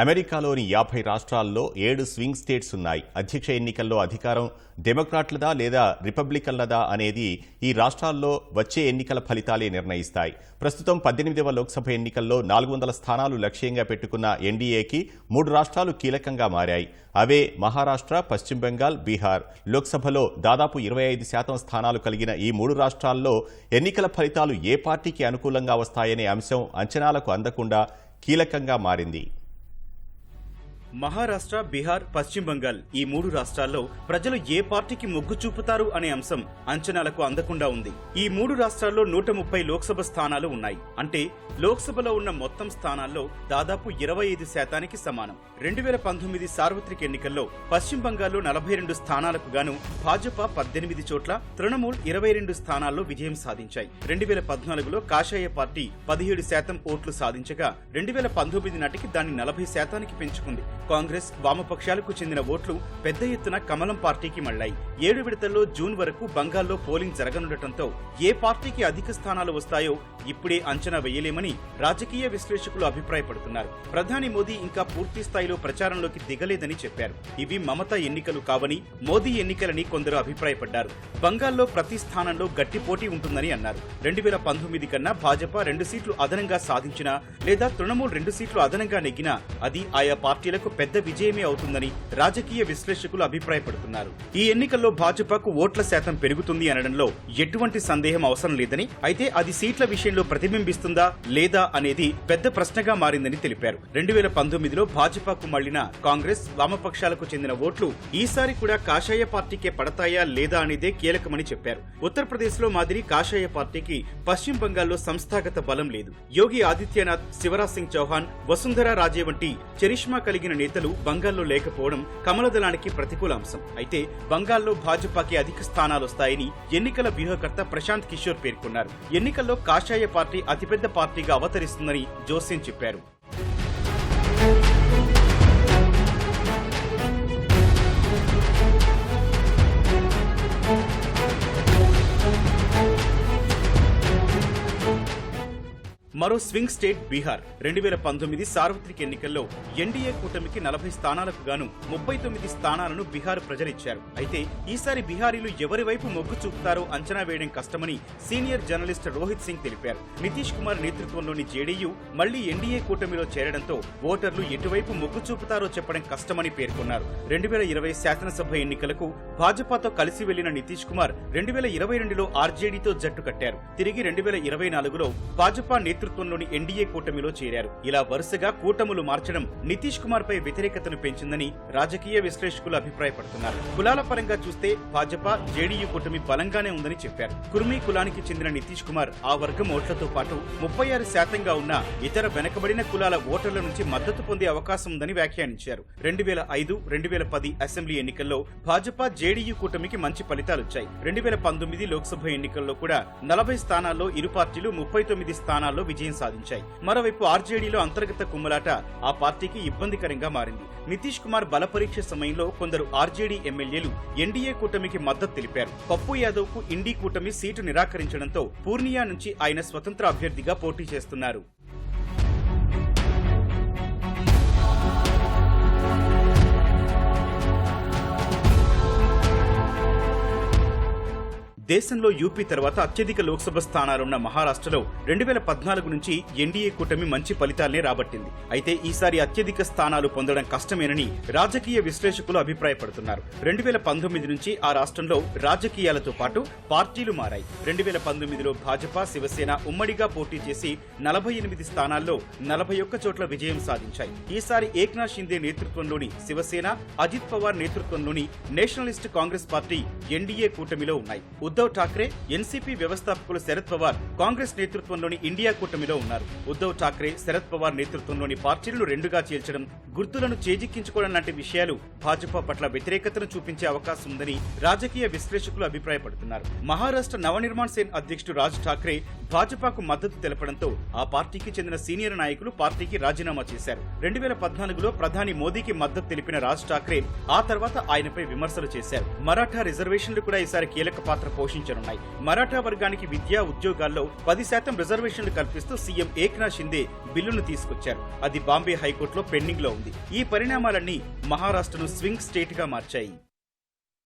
అమెరికాలోని యాభై రాష్ట్రాల్లో ఏడు స్వింగ్ స్టేట్స్ ఉన్నాయి. అధ్యక్ష ఎన్నికల్లో అధికారం డెమోక్రాట్లదా లేదా రిపబ్లికన్లదా అనేది ఈ రాష్ట్రాల్లో వచ్చే ఎన్నికల ఫలితాలే నిర్ణయిస్తాయి. ప్రస్తుతం పద్దెనిమిదవ లోక్సభ ఎన్నికల్లో నాలుగు వందల స్థానాలు లక్ష్యంగా పెట్టుకున్న ఎన్డీఏకి మూడు రాష్ట్రాలు కీలకంగా మారాయి. అవే మహారాష్ట్ర పశ్చిమ బెంగాల్ బీహార్. లోక్సభలో దాదాపు ఇరవై ఐదు శాతం స్థానాలు కలిగిన ఈ మూడు రాష్ట్రాల్లో ఎన్నికల ఫలితాలు ఏ పార్టీకి అనుకూలంగా వస్తాయనే అంశం అంచనాలకు అందకుండా కీలకంగా మారింది. మహారాష్ట్ర బీహార్ పశ్చిమ బంగాల్ ఈ మూడు రాష్ట్రాల్లో ప్రజలు ఏ పార్టీకి మొగ్గు చూపుతారు అనే అంశం అంచనాలకు అందకుండా ఉంది. ఈ మూడు రాష్ట్రాల్లో నూట ముప్పై లోక్సభ స్థానాలు ఉన్నాయి. అంటే లోక్సభలో ఉన్న మొత్తం స్థానాల్లో దాదాపు ఇరవై ఐదు శాతానికి సమానం. రెండు వేల పంతొమ్మిది సార్వత్రిక ఎన్నికల్లో పశ్చిమ బంగాల్లో నలభై రెండు స్థానాలకు గాను భాజపా పద్దెనిమిది చోట్ల తృణమూల్ ఇరవై రెండు స్థానాల్లో విజయం సాధించాయి. రెండు వేల పద్నాలుగులో కాషాయ పార్టీ పదిహేడు శాతం ఓట్లు సాధించగా రెండు వేల పంతొమ్మిది నాటికి దాన్ని నలభై శాతానికి పెంచుకుంది. కాంగ్రెస్ వామపక్షాలకు చెందిన ఓట్లు పెద్ద ఎత్తున కమలం పార్టీకి మళ్ళాయి ఏడు విడతల్లో జూన్ వరకు బంగాల్లో పోలింగ్ జరగనుండటంతో ఏ పార్టీకి అధిక స్థానాలు వస్తాయో ఇప్పుడే అంచనా వేయలేమని రాజకీయ విశ్లేషకులు అభిప్రాయపడుతున్నారు. ప్రధాని మోదీ ఇంకా పూర్తి స్థాయిలో ప్రచారంలోకి దిగలేదని చెప్పారు. ఇవి మమత ఎన్నికలు కావని మోదీ ఎన్నికలని కొందరు అభిప్రాయపడ్డారు. బంగాల్లో ప్రతి స్థానంలో గట్టి పోటీ ఉంటుందని అన్నారు. రెండు వేల పంతొమ్మిది కన్నా భాజపా రెండు సీట్లు అదనంగా సాధించినా లేదా తృణమూల్ రెండు సీట్లు అదనంగా నెగ్గినా అది ఆయా పార్టీలకు పెద్ద విజయమే అవుతుందని రాజకీయ విశ్లేషకులు అభిప్రాయపడుతున్నారు. ఈ ఎన్నికల్లో భాజపాకు ఓట్ల శాతం పెరుగుతుంది అనడంలో ఎటువంటి సందేహం అవసరం లేదని అయితే అది సీట్ల విషయంలో ప్రతిబింబిస్తుందా లేదా అనేది పెద్ద ప్రశ్నగా మారిందని తెలిపారు. రెండు వేల పంతొమ్మిదిలో భాజపాకు మళ్ళిన కాంగ్రెస్ వామపక్షాలకు చెందిన ఓట్లు ఈసారి కూడా కాషాయ పార్టీకే పడతాయా లేదా అనేదే కీలకమని చెప్పారు. ఉత్తరప్రదేశ్లో మాదిరి కాషాయ పార్టీకి పశ్చిమ బంగాల్లో సంస్థాగత బలం లేదు. యోగి ఆదిత్యనాథ్ శివరాజ్ సింగ్ చౌహాన్ వసుంధరా రాజే వంటి చరిష్మా కలిగిన నేతలు బంగాల్లో లేకపోవడం కమలదళానికి ప్రతికూల అంశం అయితే బంగాల్లో భాజపాకి అధిక స్థానాలు వస్తాయని ఎన్నికల వ్యూహకర్త ప్రశాంత్ కిషోర్ పేర్కొన్నారు. ఎన్నికల్లో కాషాయ పార్టీ అతిపెద్ద పార్టీగా అవతరిస్తుందని జోస్యం చెప్పారు. మరో స్వింగ్ స్టేట్ బీహార్. రెండు వేల పంతొమ్మిది సార్వత్రిక ఎన్నికల్లో ఎన్డీఏ కూటమికి నలభై స్థానాలకు గాను ముప్పై తొమ్మిది స్థానాలను బీహార్ ప్రజలిచ్చారు. అయితే ఈసారి బీహారీలు ఎవరి వైపు మొగ్గు చూపుతారో అంచనా వేయడం కష్టమని సీనియర్ జర్నలిస్ట్ రోహిత్ సింగ్ తెలిపారు. నితీష్ కుమార్ నేతృత్వంలోని జేడీయూ మళ్ళీ ఎన్డీఏ కూటమిలో చేరడంతో ఓటర్లు ఎటువైపు మొగ్గు చూపుతారో చెప్పడం కష్టమని పేర్కొన్నారు. రెండు వేల ఇరవై శాసనసభ ఎన్నికలకు భాజపాతో కలిసి వెళ్ళిన నితీష్ కుమార్ రెండు వేల ఇరవై రెండులో ఆర్జేడీతో జట్టు కట్టారు. తిరిగి రెండు వేల ఇరవై నాలుగులో భాజపా నేతృత్వంలోని ఎన్డీఏ కూటమిలో చేరారు. ఇలా వరుసగా కూటములు మార్చడం నితీష్ కుమార్ పై వ్యతిరేకతను పెంచిందని రాజకీయ విశ్లేషకులు అభిప్రాయపడుతున్నారు. కులాల పరంగా చూస్తే భాజపా జేడీయూ కూటమి బలంగానే ఉందని చెప్పారు. కుర్మీ కులానికి చెందిన నితీష్ కుమార్ ఆ వర్గం ఓట్లతో పాటు ముప్పై ఆరు శాతంగా ఉన్న ఇతర వెనకబడిన కులాల ఓటర్ల నుంచి మద్దతు పొందే అవకాశం ఉందని వ్యాఖ్యానించారు. రెండు వేల ఐదు రెండు వేల పది అసెంబ్లీ ఎన్నికల్లో భాజపా జేడీయూ కూటమికి మంచి ఫలితాలొచ్చాయి రెండు వేల పంతొమ్మిది లోక్సభ ఎన్నికల్లో కూడా నలభై స్థానాల్లో ఇరు పార్టీలు ముప్పై తొమ్మిది స్థానాల్లో విజయం సాధించాయి. మరోవైపు ఆర్జేడీలో అంతర్గత కుమ్మలాట ఆ పార్టీకి ఇబ్బందికరంగా మారింది. నితీష్ కుమార్ బలపరీక్ష సమయంలో కొందరు ఆర్జేడీ ఎమ్మెల్యేలు ఎన్డీఏ కూటమికి మద్దతు తెలిపారు. పప్పు యాదవ్కు ఇండీ కూటమి సీటు నిరాకరించడంతో పూర్ణియా నుంచి ఆయన స్వతంత్ర అభ్యర్థిగా పోటీ చేస్తున్నారు. దేశంలో యూపీ తర్వాత అత్యధిక లోక్సభ స్థానాలున్న మహారాష్ట్రలో రెండు వేల పద్నాలుగు నుంచి ఎన్డీఏ కూటమి మంచి ఫలితాలనే రాబట్టింది. అయితే ఈసారి అత్యధిక స్థానాలు పొందడం కష్టమేనని రాజకీయ విశ్లేషకులు అభిప్రాయపడుతున్నారు. రెండు వేల పంతొమ్మిది నుంచి ఆ రాష్ట్రంలో రాజకీయాలతో పాటు పార్టీలు మారాయి. రెండు వేల పంతొమ్మిదిలో భాజపా శివసేన ఉమ్మడిగా పోటీ చేసి నలభై ఎనిమిది స్థానాల్లో నలభై ఒక్క చోట్ల విజయం సాధించాయి. ఈసారి ఏక్నాథ్ షిందే నేతృత్వంలోని శివసేన అజిత్ పవార్ నేతృత్వంలోని నేషనలిస్ట్ కాంగ్రెస్ పార్టీ ఎన్డీఏ కూటమిలో ఉన్నాయి. ఉద్దవ్ ఠాక్రే ఎన్సీపీ వ్యవస్థాపకులు శరద్ పవార్ కాంగ్రెస్ నేతృత్వంలోని ఇండియా కూటమిలో ఉన్నారు. ఉద్దవ్ ఠాక్రే శరద్ పవార్ నేతృత్వంలోని పార్టీలను రెండుగా చీల్చడం గుర్తులను చేజిక్కించుకోవడం లాంటి విషయాలు భాజపా పట్ల వ్యతిరేకతను చూపించే అవకాశం ఉందని రాజకీయ విశ్లేషకులు అభిప్రాయపడుతున్నారు. మహారాష్ట్ర నవనిర్మాణ్ సేన్ అధ్యక్షుడు రాజ్ ఠాక్రే భాజపాకు మద్దతు తెలపడంతో ఆ పార్టీకి చెందిన సీనియర్ నాయకులు పార్టీకి రాజీనామా చేశారు. రెండు వేల పద్నాలుగులో ప్రధాని మోదీకి మద్దతు తెలిపిన రాజ్ ఠాక్రే ఆ తర్వాత ఆయనపై విమర్శలు చేశారు. మరాఠా రిజర్వేషన్లు కూడా ఈసారి కీలక పాత్ర ఘోషించనున్నాయి మరాఠా వర్గానికి విద్యా ఉద్యోగాల్లో పది శాతం రిజర్వేషన్లు కల్పిస్తూ సీఎం ఏక్నాథ్ షిందే బిల్లును తీసుకొచ్చారు. అది బాంబే హైకోర్టులో పెండింగ్లో ఉంది. ఈ పరిణామాలన్నీ మహారాష్ట్రను స్వింగ్ స్టేట్గా మార్చాయి.